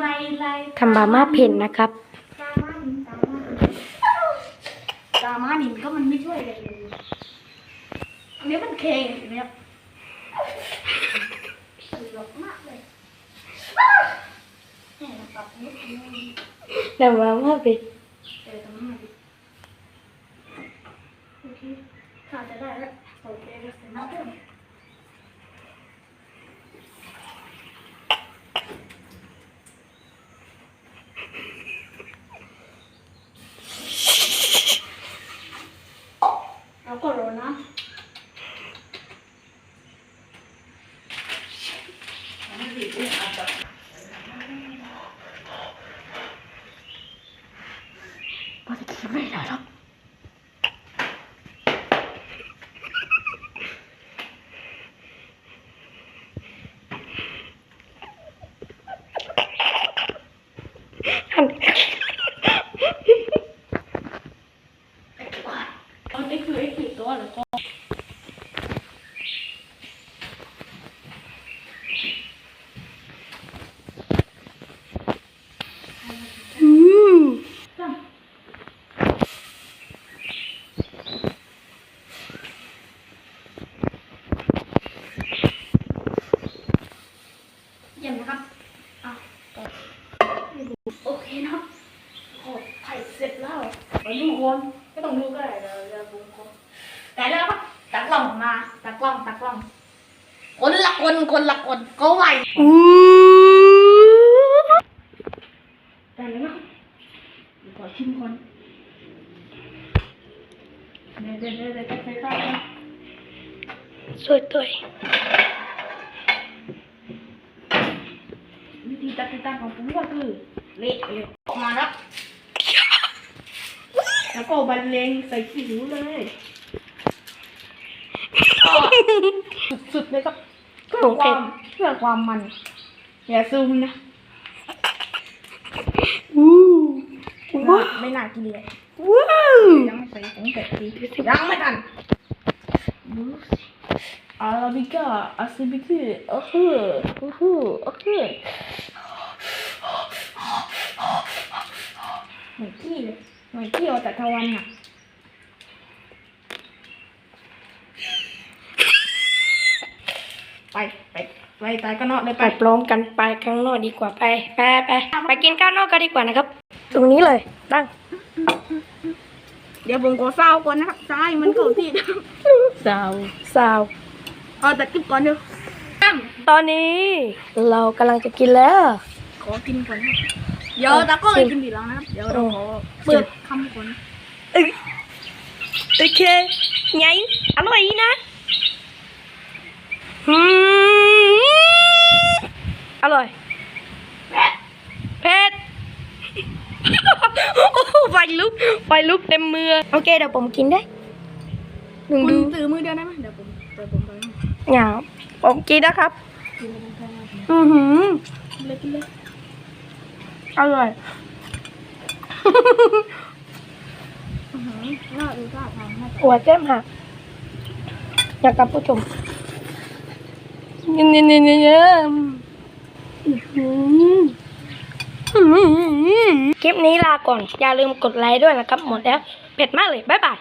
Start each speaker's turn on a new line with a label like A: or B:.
A: ไม่ไร
B: ทำบาม่าเผ็ดนะครับ
A: ตามาหนิงตามาหนิงตามาหนิงก็มันไม่ช่วยอะไรเลยอันนี้มันเคงเห็นไหมครับสนุกมากเลยแหม่ปรับนิดนึง
B: ทำบาม่าเผ็ด
A: เออตรงนี้มาดิโอเคถ้าจะได้แล้วโอเคก็เสร็จแล้ว แล้วก็โรยน้ำ
B: ว่าจะกินไม่ได้หรอก น
A: นี้คือไอ้กี่ตัวหรือก็
B: อืม
A: เยี่ยมนะครับอะโอเคนะครับโอ้ไข่เสร็จแล้วไปดูคน ก็ต้องดูก็ได้เดี๋ยวเดี๋ยวบุ้งคนแต่แล้วครับตากล้องมาตากล้องตากล้องคนละคนคนละคนก็ไหว
B: อู้
A: แต่แล้วนะครับเดี๋ยวขอชิมก่อนเดี๋ยวเดี๋ยวเดี๋ยวเดี๋ยวใส่ข้าวก่อน
B: สวยตัว
A: วิธีตัดติดตามของผมก็คือเละเลยออกมาแล้ว แล้วก็บรรเลงใส่ขี้หูเลยสุดๆเลยครับเพื่อความเพื่อความมัน อย่าซูมนะ
B: อู้
A: น่าไม่น่ากินเลย
B: ว้าว
A: ยังไม่ใส่ของเผ็ดดียังไม่ทันดูสิอาราบิก้าอาซิบิคือโอ้โหโอ้โหโอ้โหเหมือนขี้เลยเหมือนขี้ออกจากทวันอะไปไปไปตายก็นอกเลย
B: ไป
A: ไป
B: พร้อมกันไปข้างนอกดีกว่าไปไปไปไปกินข้าวนอกกันดีกว่านะครับ ตรงนี้เลยตั้ง
A: เดี๋ยวผมขอเศร้าก่อนนะครับใช่มันเข้าที่
B: สาวสาว
A: เอาแต่คลิปก่อนเดี๋ยวตั้ม
B: ตอนนี้เรากำลังจะกินแล้ว
A: ขอกินก่อนนะ เดี๋ยวตาก็เลยกินดีแล้วนะครับ เดี๋ยวเราขอเปิดคำก่อน
B: เอ้ยโอเคไงอร่อยนะอืมอร่อยเผ็ดโอ้โหไฟลุกไฟลุกเต็มมือ โอเคเดี๋ยวผมกินได้หนึ่ง
A: คุณ
B: ดู
A: ถือมือเดียวได้ไหมเดี๋ยวผมเดี๋ยวผมไปให้
B: เหงาผมกินนะครับ
A: กินเลยกินเลย
B: อือหือ
A: กินเลยกินเลย
B: อร่อย
A: อื้อหือน่าดูท่าทางน่าจะ
B: หัวเจ้มหักอยากกับผู้ชมเงี้ยเงี้ยเงี้ยเงี้ยอื้อหืออื้อหือคลิปนี้ลาก่อน อย่าลืมกดไลค์ด้วยนะครับ หมดแล้ว เผ็ดมากเลย บ๊ายบาย